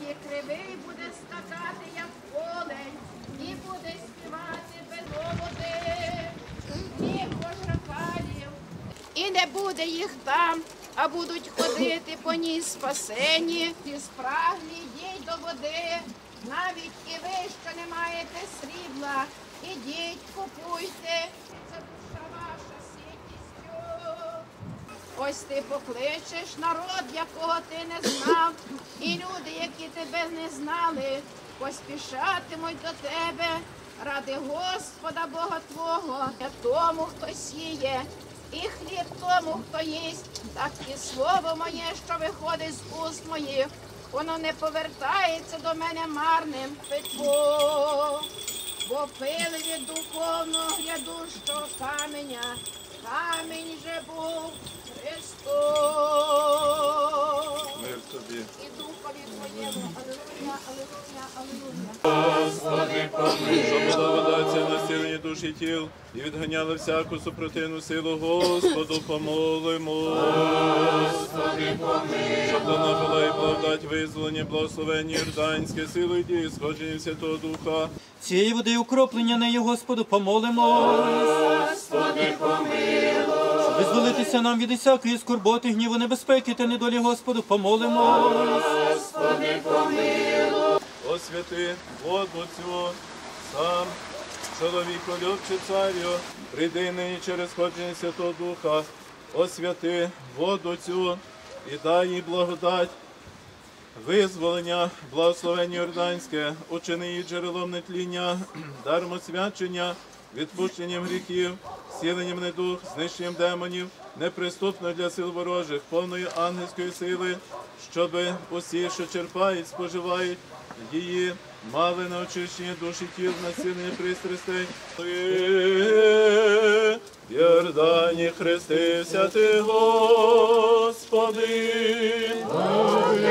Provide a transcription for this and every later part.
Тоді кривий буде скакати, як олень, і буде співати без води, тихо шакалів. І не буде їх там, а будуть ходити по ній спасені, і спраглі йдіть до води. Навіть і ви, що не маєте срібла, ідіть, купуйте. Це душа ваша ситістю. Ось ти покличеш народ, якого ти не знав, і люди, які тебе не знали, поспішатимуть до тебе ради Господа Бога Твого, тому, хто сіє, і хліб тому, хто їсть, так і слово моє, що виходить з уст моїх, воно не повертається до мене марним питво. Бо пили від духовного грядущого каменя, камінь же був Христос. Тобі. І духові твоєму, алелуя, алелуя, алелуя. Щоб благодаться на силені душі тіл і відганяли всяку супротивну силу Господу, помолимо. Господи, Щоб до нас була і благодать визволення, благословення Йорданське, силу і дії, сходження Святого Духа. Цієї води укроплення неї, Господу, помолимо. Господи, помилуй. Визволитися нам від усякої скорботи, гніву, небезпеки та недолі, Господу, помолимо. Освяти воду цю сам, чоловіколюбче царю, прийди нині через ходження Святого Духа, освяти воду цю і дай їй благодать, визволення, благословення Йорданське, учини її джерелом нетління, даром освячення, відпущенням гріхів, сіленням недух, знищенням демонів, неприступно для сил ворожих, повної ангельської сили, щоби усі, що черпають, споживають її, мали на очищення душі тіл, націлення пристрастей. Ти, Йордані хрестився ти, Господи. Коли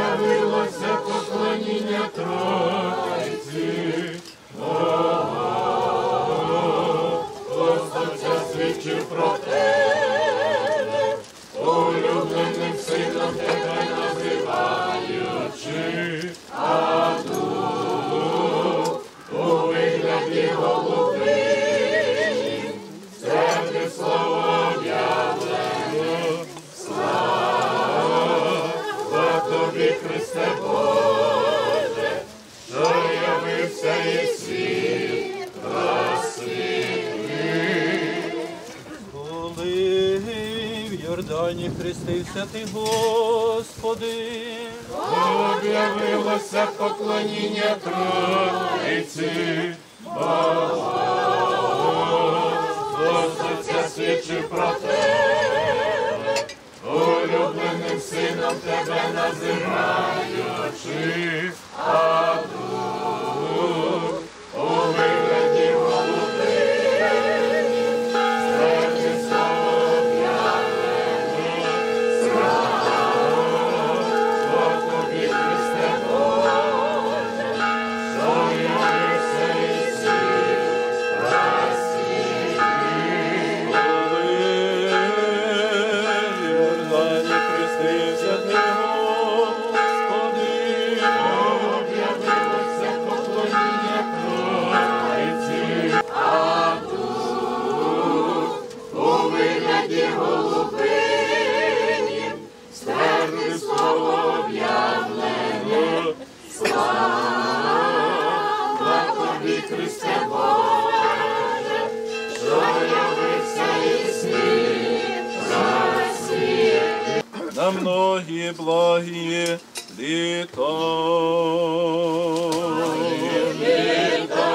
хрестився ти, Господи. Об'явилося поклоніння Троїці, Господця свідчив про тебе, улюбленим сином тебе називаючи, а тобі, Христе Боже, що явився і світ, просвіт. на многі благие літо. Многие літа,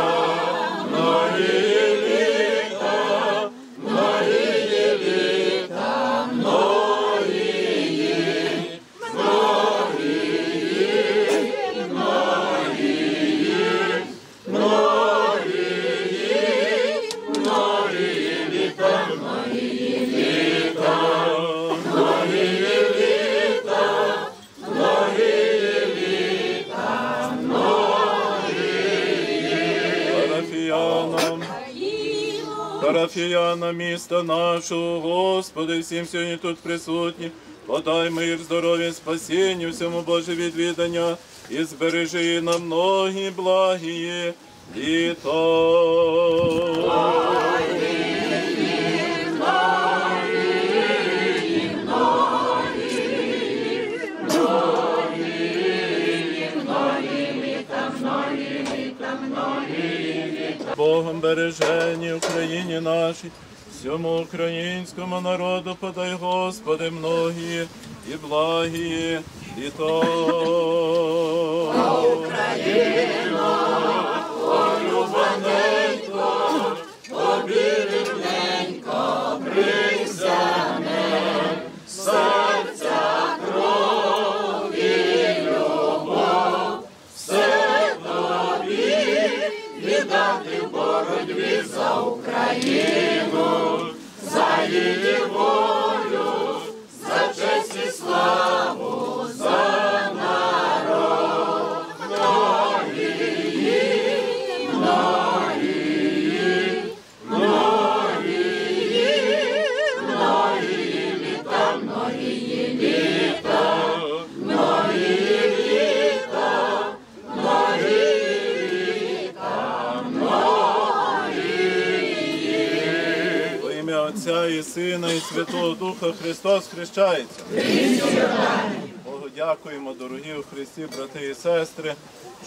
парафіяна міста нашого, Господи, всім сьогодні тут присутні. Подай мир, здоров'я, спасіння, всьому Боже відвідання і збережи на многі благії літа. Богом бережені Україні нашій, всьому українському народу подай, Господи, многі і благі літо. Во Сина, і Святого Духа Христос хрещається. Богу дякуємо, дорогі у Христі, брати і сестри,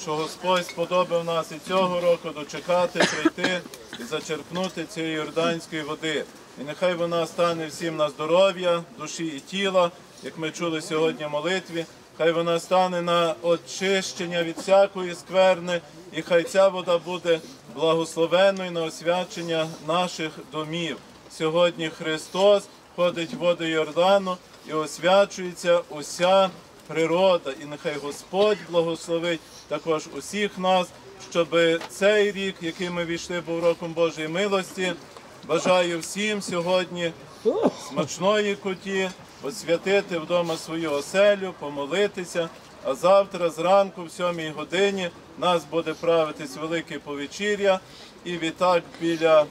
що Господь сподобав нас і цього року дочекати, прийти і зачерпнути цієї йорданської води. І нехай вона стане всім на здоров'я, душі і тіла, як ми чули сьогодні в молитві. Хай вона стане на очищення від всякої скверни, і хай ця вода буде благословенною на освячення наших домів. Сьогодні Христос ходить в Йордану і освячується уся природа. І нехай Господь благословить також усіх нас, щоб цей рік, який ми війшли, був роком Божої милості. Бажаю всім сьогодні смачної куті, освятити вдома свою оселю, помолитися. А завтра зранку, в сьомій годині, нас буде правитись велике повечір'я. І відтак біля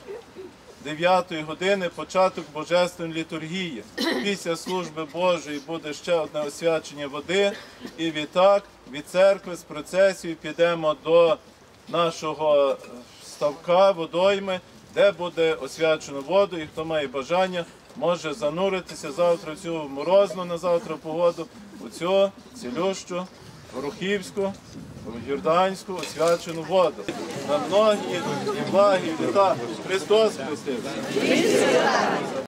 9 години початок божественної літургії. Після служби Божої буде ще одне освячення води. І відтак від церкви з процесією підемо до нашого е, ставка водойми, де буде освячено воду. І хто має бажання, може зануритися завтра в цю морозну на завтра погоду, у цю цілющу, рухівську, Йорданську освячену воду. На многі і благі літа Христос Христос.